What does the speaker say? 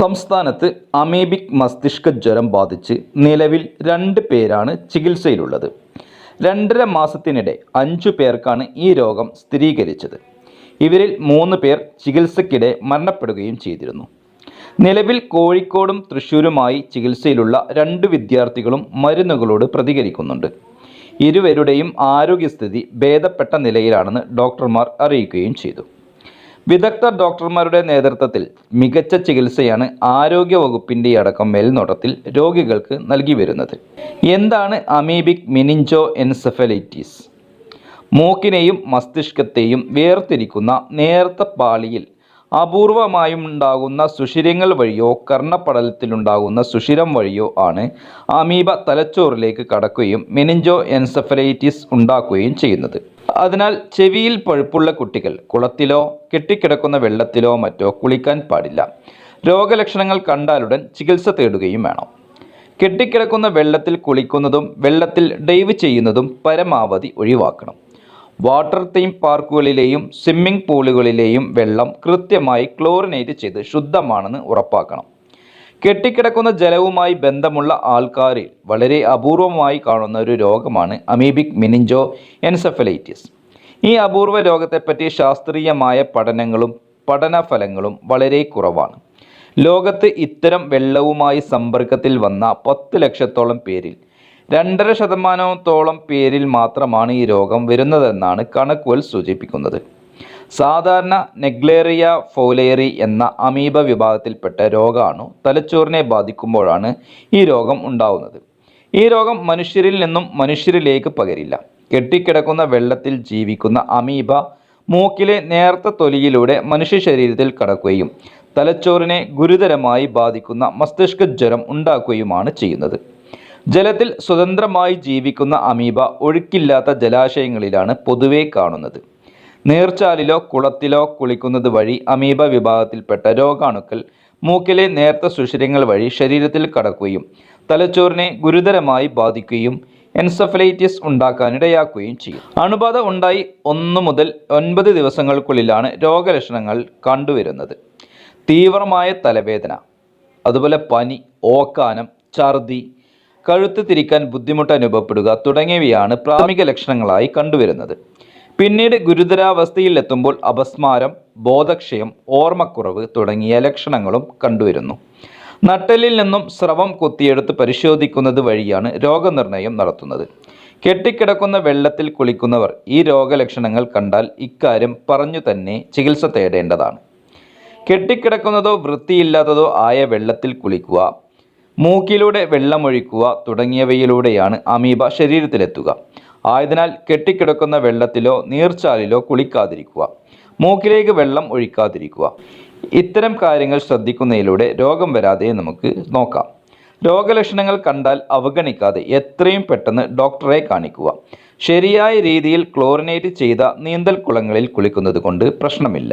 സംസ്ഥാനത്ത് അമീബിക് മസ്തിഷ്ക ജ്വരം ബാധിച്ച് നിലവിൽ രണ്ട് പേരാണ് ചികിത്സയിലുള്ളത്. രണ്ടര മാസത്തിനിടെ അഞ്ചു പേർക്കാണ് ഈ രോഗം സ്ഥിരീകരിച്ചത്. ഇവരിൽ മൂന്ന് പേർ ചികിത്സയ്ക്കിടെ മരണപ്പെടുകയും ചെയ്തിരുന്നു. നിലവിൽ കോഴിക്കോടും തൃശ്ശൂരുമായി ചികിത്സയിലുള്ള രണ്ട് വിദ്യാർത്ഥികളും മരുന്നുകളോട് പ്രതികരിക്കുന്നുണ്ട്. ഇരുവരുടെയും ആരോഗ്യസ്ഥിതി ഭേദപ്പെട്ട നിലയിലാണെന്ന് ഡോക്ടർമാർ അറിയിക്കുകയും ചെയ്തു. വിദഗ്ധ ഡോക്ടർമാരുടെ നേതൃത്വത്തിൽ മികച്ച ചികിത്സയാണ് ആരോഗ്യ വകുപ്പിന്റെ അടക്കം മേൽനോട്ടത്തിൽ രോഗികൾക്ക് നൽകി വരുന്നത്. എന്താണ് അമീബിക് മിനിഞ്ചോ എൻസെഫലൈറ്റിസ് മൂക്കിനെയും മസ്തിഷ്കത്തെയും വേർതിരിക്കുന്ന നേർത്ത പാളിയിൽ അപൂർവമായും ഉണ്ടാകുന്ന സുഷിരങ്ങൾ വഴിയോ കർണപടലത്തിലുണ്ടാകുന്ന സുഷിരം വഴിയോ ആണ് അമീബ തലച്ചോറിലേക്ക് കടക്കുകയും മെനിഞ്ചോ എൻസഫലൈറ്റിസ് ഉണ്ടാക്കുകയും ചെയ്യുന്നത്. അതിനാൽ ചെവിയിൽ പഴുപ്പുള്ള കുട്ടികൾ കുളത്തിലോ കെട്ടിക്കിടക്കുന്ന വെള്ളത്തിലോ മറ്റോ കുളിക്കാൻ പാടില്ല. രോഗലക്ഷണങ്ങൾ കണ്ടാലുടൻ ചികിത്സ തേടുകയും വേണം. കെട്ടിക്കിടക്കുന്ന വെള്ളത്തിൽ കുളിക്കുന്നതും വെള്ളത്തിൽ ഡൈവ് ചെയ്യുന്നതും പരമാവധി ഒഴിവാക്കണം. വാട്ടർ തീം പാർക്കുകളിലെയും സ്വിമ്മിംഗ് പൂളുകളിലെയും വെള്ളം കൃത്യമായി ക്ലോറിനേറ്റ് ചെയ്ത് ശുദ്ധമാണെന്ന് ഉറപ്പാക്കണം. കെട്ടിക്കിടക്കുന്ന ജലവുമായി ബന്ധമുള്ള ആൾക്കാരിൽ വളരെ അപൂർവമായി കാണുന്ന ഒരു രോഗമാണ് അമീബിക് മിനിഞ്ചോ എൻസെഫലൈറ്റിസ് ഈ അപൂർവ രോഗത്തെപ്പറ്റി ശാസ്ത്രീയമായ പഠനങ്ങളും പഠനഫലങ്ങളും വളരെ കുറവാണ്. ലോകത്ത് ഇത്തരം വെള്ളവുമായി സമ്പർക്കത്തിൽ വന്ന പത്ത് ലക്ഷത്തോളം പേരിൽ രണ്ടര ശതമാനത്തോളം പേരിൽ മാത്രമാണ് ഈ രോഗം വരുന്നതെന്നാണ് കണക്കുകൾ സൂചിപ്പിക്കുന്നത്. സാധാരണ നെഗ്ലേറിയ ഫോലേറി എന്ന അമീബ വിഭാഗത്തിൽപ്പെട്ട രോഗാണു തലച്ചോറിനെ ബാധിക്കുമ്പോഴാണ് ഈ രോഗം ഉണ്ടാവുന്നത്. ഈ രോഗം മനുഷ്യരിൽ നിന്നും മനുഷ്യരിലേക്ക് പകരില്ല. കെട്ടിക്കിടക്കുന്ന വെള്ളത്തിൽ ജീവിക്കുന്ന അമീബ മൂക്കിലെ നേർത്ത തൊലിയിലൂടെ മനുഷ്യ ശരീരത്തിൽ കടക്കുകയും തലച്ചോറിനെ ഗുരുതരമായി ബാധിക്കുന്ന മസ്തിഷ്ക ജ്വരം ഉണ്ടാക്കുകയുമാണ് ചെയ്യുന്നത്. ജലത്തിൽ സ്വതന്ത്രമായി ജീവിക്കുന്ന അമീബ ഒഴുക്കില്ലാത്ത ജലാശയങ്ങളിലാണ് പൊതുവെ കാണുന്നത്. നീർച്ചാലിലോ കുളത്തിലോ കുളിക്കുന്നത് വഴി അമീബ വിഭാഗത്തിൽപ്പെട്ട രോഗാണുക്കൾ മൂക്കിലെ നേർത്ത സുഷിരങ്ങൾ വഴി ശരീരത്തിൽ കടക്കുകയും തലച്ചോറിനെ ഗുരുതരമായി ബാധിക്കുകയും എൻസഫലൈറ്റിസ് ഉണ്ടാക്കാനിടയാക്കുകയും ചെയ്യും. അണുബാധ ഉണ്ടായി ഒന്ന് മുതൽ ഒൻപത് ദിവസങ്ങൾക്കുള്ളിലാണ് രോഗലക്ഷണങ്ങൾ കണ്ടുവരുന്നത്. തീവ്രമായ തലവേദന അതുപോലെ പനി ഓക്കാനം ഛർദി കഴുത്ത് തിരിക്കാൻ ബുദ്ധിമുട്ട് അനുഭവപ്പെടുക തുടങ്ങിയവയാണ് പ്രാഥമിക ലക്ഷണങ്ങളായി കണ്ടുവരുന്നത്. പിന്നീട് ഗുരുതരാവസ്ഥയിൽ എത്തുമ്പോൾ അപസ്മാരം ബോധക്ഷയം ഓർമ്മക്കുറവ് തുടങ്ങിയ ലക്ഷണങ്ങളും കണ്ടുവരുന്നു. നട്ടലിൽ നിന്നും സ്രവം കുത്തിയെടുത്ത് പരിശോധിക്കുന്നത് വഴിയാണ് രോഗനിർണയം നടത്തുന്നത്. കെട്ടിക്കിടക്കുന്ന വെള്ളത്തിൽ കുളിക്കുന്നവർ ഈ രോഗലക്ഷണങ്ങൾ കണ്ടാൽ ഇക്കാര്യം പറഞ്ഞു തന്നെ ചികിത്സ തേടേണ്ടതാണ്. കെട്ടിക്കിടക്കുന്നതോ വൃത്തിയില്ലാത്തതോ ആയ വെള്ളത്തിൽ കുളിക്കുക മൂക്കിലൂടെ വെള്ളമൊഴിക്കുക തുടങ്ങിയവയിലൂടെയാണ് അമീബ ശരീരത്തിലെത്തുക. ആയതിനാൽ കെട്ടിക്കിടക്കുന്ന വെള്ളത്തിലോ നീർച്ചാലിലോ കുളിക്കാതിരിക്കുക. മൂക്കിലേക്ക് വെള്ളം ഒഴിക്കാതിരിക്കുക. ഇത്തരം കാര്യങ്ങൾ ശ്രദ്ധിക്കുന്നതിലൂടെ രോഗം വരാതെ നമുക്ക് നോക്കാം. രോഗലക്ഷണങ്ങൾ കണ്ടാൽ അവഗണിക്കാതെ എത്രയും പെട്ടെന്ന് ഡോക്ടറെ കാണിക്കുക. ശരിയായ രീതിയിൽ ക്ലോറിനേറ്റ് ചെയ്ത നീന്തൽ കുളങ്ങളിൽ കുളിക്കുന്നത് കൊണ്ട് പ്രശ്നമില്ല.